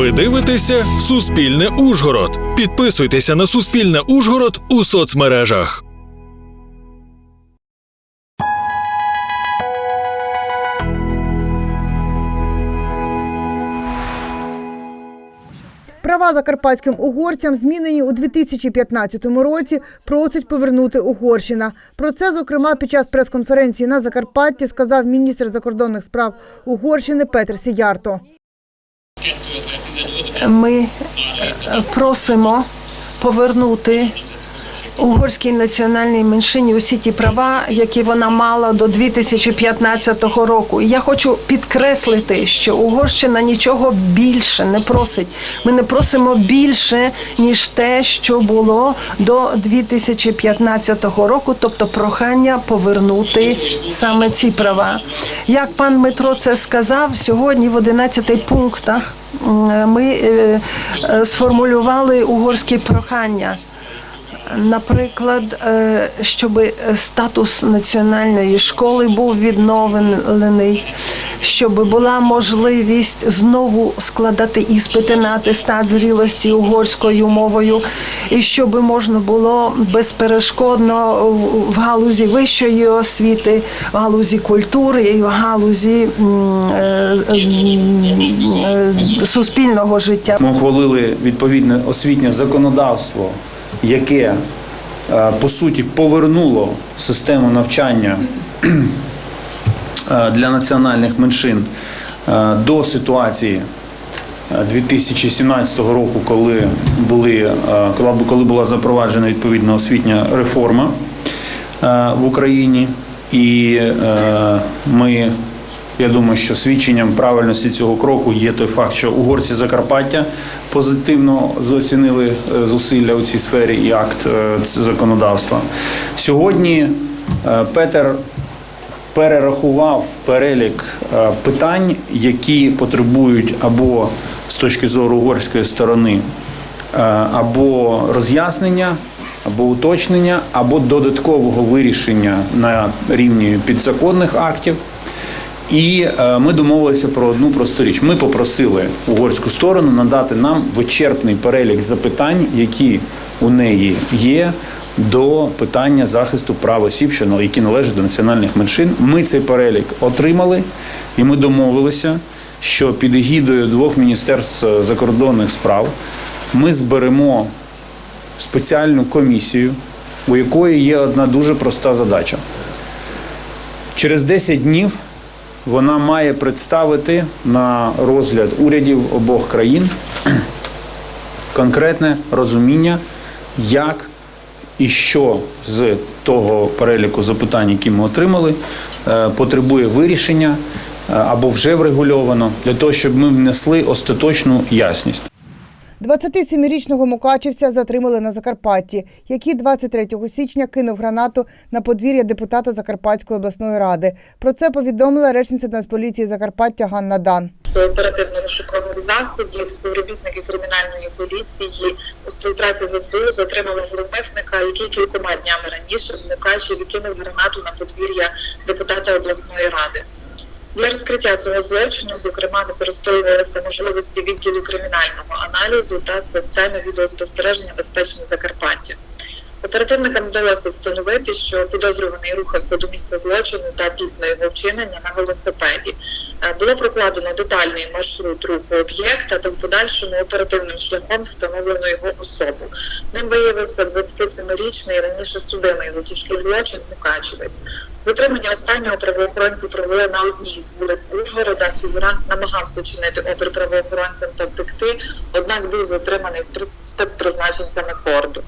Ви дивитеся Суспільне Ужгород. Підписуйтеся на Суспільне Ужгород у соцмережах. Права закарпатським угорцям змінені у 2015 році. Просить повернути Угорщина. Про це, зокрема, під час прес-конференції на Закарпатті сказав міністр закордонних справ Угорщини Петр Сіярто. Ми е, просимо повернути угорській національній меншині усі ті права, які вона мала до 2015 року. І я хочу підкреслити, що Угорщина нічого більше не просить. Ми не просимо більше ніж те, що було до 2015 року, тобто прохання повернути саме ці права. Як пан Дмитро це сказав, сьогодні в 11 пунктах ми е, е, сформулювали угорські прохання. Наприклад, е, щоб статус національної школи був відновлений, щоб була можливість знову складати іспити на атестат зрілості угорською мовою, і щоб можна було безперешкодно в галузі вищої освіти, в галузі культури і в галузі е, е, суспільного життя. Ми ухвалили відповідне освітнє законодавство, яке е, по суті повернуло систему навчання для національних меншин е, до ситуації е, 2017 року, коли були е, коли була запроваджена відповідна освітня реформа е, в Україні, і е, ми я думаю, що свідченням правильності цього кроку є той факт, що угорці Закарпаття позитивно зоцінили е, зусилля у цій сфері і акт е, законодавства. Сьогодні е, Петер перерахував перелік е, питань, які потребують або з точки зору угорської сторони, е, або роз'яснення, або уточнення, або додаткового вирішення на рівні підзаконних актів. І е, ми домовилися про одну просту річ. Ми попросили угорську сторону надати нам вичерпний перелік запитань, які у неї є до питання захисту прав осіб, що які належать до національних меншин. Ми цей перелік отримали, і ми домовилися, що під егідою двох міністерств закордонних справ ми зберемо спеціальну комісію, у якої є одна дуже проста задача. Через 10 днів вона має представити на розгляд урядів обох країн конкретне розуміння, як і що з того переліку запитань, які ми отримали, е, потребує вирішення е, або вже врегульовано, для того, щоб ми внесли остаточну ясність. 27-річного мукачівця затримали на Закарпатті, який 23 січня кинув гранату на подвір'я депутата Закарпатської обласної ради. Про це повідомила речниця Нацполіції Закарпаття Ганна Дан. з оперативно-розшукових заходів співробітники кримінальної поліції у співпраці з СБУ затримали зловмисника, який кількома днями раніше з Мукачеві кинув гранату на подвір'я депутата обласної ради. Для розкриття цього злочину, зокрема, використовувалися можливості відділу кримінального аналізу та системи відеоспостереження безпечне Закарпаття. Оперативникам вдалося встановити, що підозрюваний рухався до місця злочину та після його вчинення на велосипеді. Е, Було прокладено детальний маршрут руху об'єкта та в подальшому оперативним шляхом встановлено його особу. Ним виявився 27-річний раніше судимий за тяжкий злочин Мукачевець. Затримання останнього правоохоронці провели на одній з вулиць Ужгорода. Фігурант намагався чинити опір правоохоронцям та втекти, однак був затриманий спец- спецпризначенцями корду.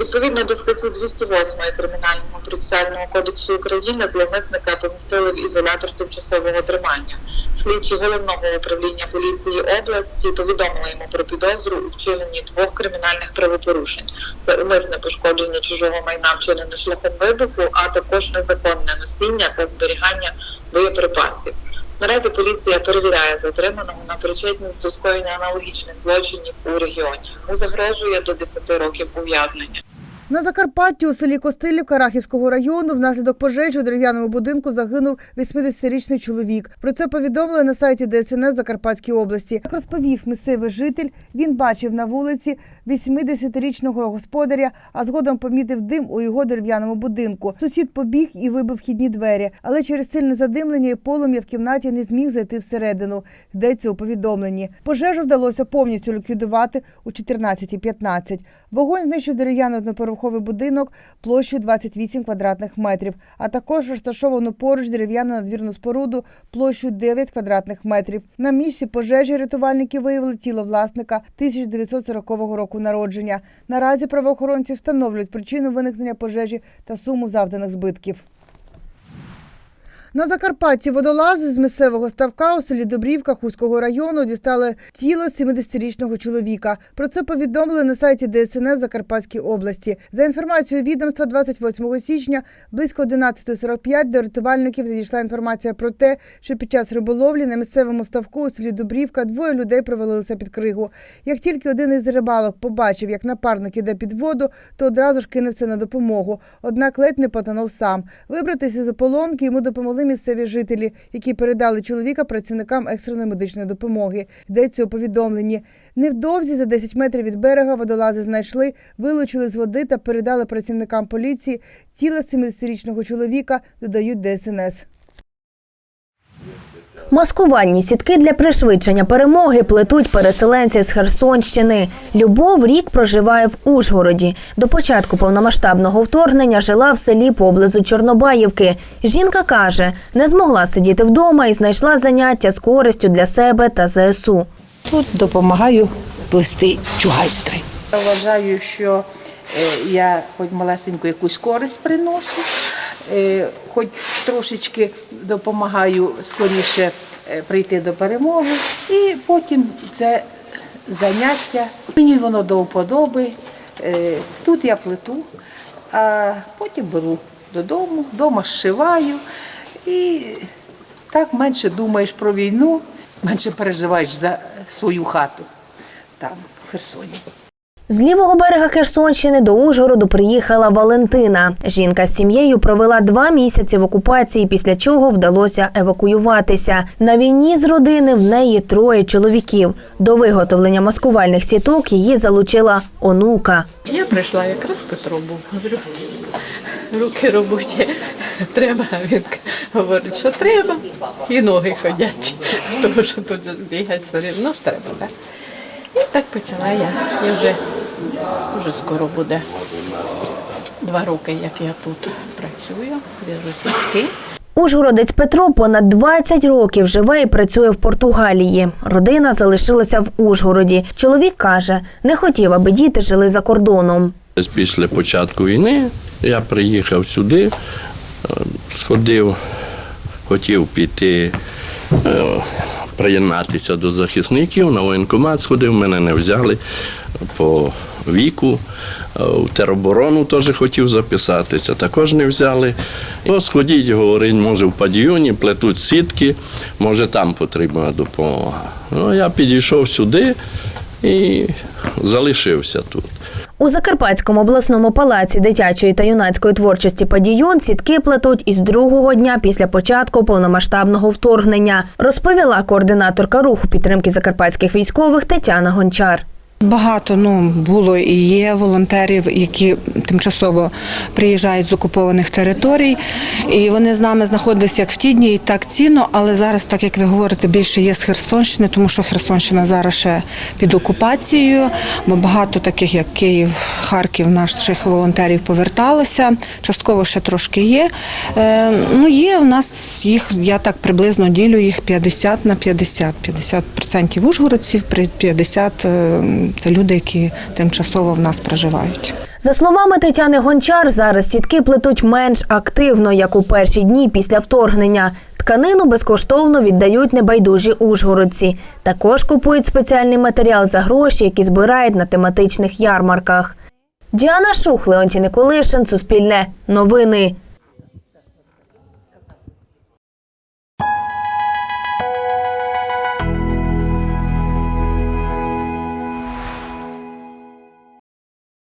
Відповідно до статті 208 Кримінального процесуального кодексу України зловмисника помістили в ізолятор тимчасового тримання. Слідчі головного управління поліції області повідомили йому про підозру у вчиненні двох кримінальних правопорушень: це умисне пошкодження чужого майна вчинене шляхом вибуху, а також незаконне носіння та зберігання боєприпасів. Наразі поліція перевіряє затриманого на причетність до скоєння аналогічних злочинів у регіоні. Йому загрожує до 10 років ув'язнення. На Закарпатті у селі Костилівка Рахівського району внаслідок пожежі у дерев'яному будинку загинув 80-річний чоловік. Про це повідомили на сайті ДСНС Закарпатській області. Як розповів місцевий житель, він бачив на вулиці 80-річного господаря, а згодом помітив дим у його дерев'яному будинку. Сусід побіг і вибив вхідні двері, але через сильне задимлення і полум'я в кімнаті не зміг зайти всередину. Йдеться у повідомленні. Пожежу вдалося повністю ліквідувати у 14.15. Вогонь знищив дерев'яний одноповерховий будинок площею 28 квадратних метрів, а також розташовану поруч дерев'яну надвірну споруду площею 9 квадратних метрів. На місці пожежі рятувальники виявили тіло власника 1940 року народження. Наразі правоохоронці встановлюють причину виникнення пожежі та суму завданих збитків. На Закарпатті водолази з місцевого ставка у селі Добрівка Хуського району дістали тіло 70-річного чоловіка. Про це повідомили на сайті ДСНС Закарпатській області. За інформацією відомства, 28 січня близько 11.45 до рятувальників надійшла інформація про те, що під час риболовлі на місцевому ставку у селі Добрівка двоє людей провалилися під кригу. Як тільки один із рибалок побачив, як напарник іде під воду, то одразу ж кинувся на допомогу. Однак ледь не потонув сам. Вибратися з ополонки йому допомогли місцеві жителі, які передали чоловіка працівникам екстреної медичної допомоги. Йдеться у повідомленні. Невдовзі за 10 метрів від берега водолази знайшли, вилучили з води та передали працівникам поліції. Тіло 70-річного чоловіка додають ДСНС. Маскувальні сітки для пришвидшення перемоги плетуть переселенці з Херсонщини. Любов рік проживає в Ужгороді. До початку повномасштабного вторгнення жила в селі поблизу Чорнобаївки. Жінка каже, не змогла сидіти вдома і знайшла заняття з користю для себе та ЗСУ. Тут допомагаю плести чугайстри. Вважаю, що е, я хоч малесеньку якусь користь приношу, хоч трошечки допомагаю скоріше е, прийти до перемоги, і потім це заняття. Мені воно до вподоби. Е, Тут я плету, а потім беру додому, вдома зшиваю і так менше думаєш про війну, менше переживаєш за свою хату там, в Херсоні. З лівого берега Херсонщини до Ужгороду приїхала Валентина. Жінка з сім'єю провела два місяці в окупації, після чого вдалося евакуюватися. На війні з родини в неї троє чоловіків. До виготовлення маскувальних сіток її залучила онука. Я прийшла, якраз Петро руки робочі, треба. Він говорить, що треба, і ноги ходячі. Тому що тут бігати все рівно ж треба. Так? І так почала я. Я вже, вже скоро буде два роки, як я тут працюю, в'яжу сітки. Ужгородець Петро понад 20 років живе і працює в Португалії. Родина залишилася в Ужгороді. Чоловік каже, не хотів, аби діти жили за кордоном. Після початку війни я приїхав сюди, е, сходив, хотів піти, приєднатися до захисників, на воєнкомат сходив, мене не взяли по віку. Е, В тероборону теж хотів записатися, також не взяли. «О, Сходіть, говорить, може в падіоні плетуть сітки, може там потрібна допомога. Ну, я підійшов сюди і залишився тут. У Закарпатському обласному палаці дитячої та юнацької творчості «Падіюн» сітки плетуть із другого дня після початку повномасштабного вторгнення, розповіла координаторка руху підтримки закарпатських військових Тетяна Гончар. Багато ну було і є волонтерів, які тимчасово приїжджають з окупованих територій, і вони з нами знаходилися як в ті дні, так цінно. Але зараз, так як ви говорите, більше є з Херсонщини, тому що Херсонщина зараз ще під окупацією. Бо багато таких, як Київ, Харків, наших волонтерів поверталося. Частково ще трошки є. Е, ну є в нас їх, я так приблизно ділю їх 50 на 50. 50% ужгородців, при 50 е, це люди, які тимчасово в нас проживають. За словами Тетяни Гончар, зараз сітки плетуть менш активно, як у перші дні після вторгнення. Тканину безкоштовно віддають небайдужі ужгородці. Також купують спеціальний матеріал за гроші, які збирають на тематичних ярмарках. Діана Шух, Леонтій Николишин, Суспільне, Новини.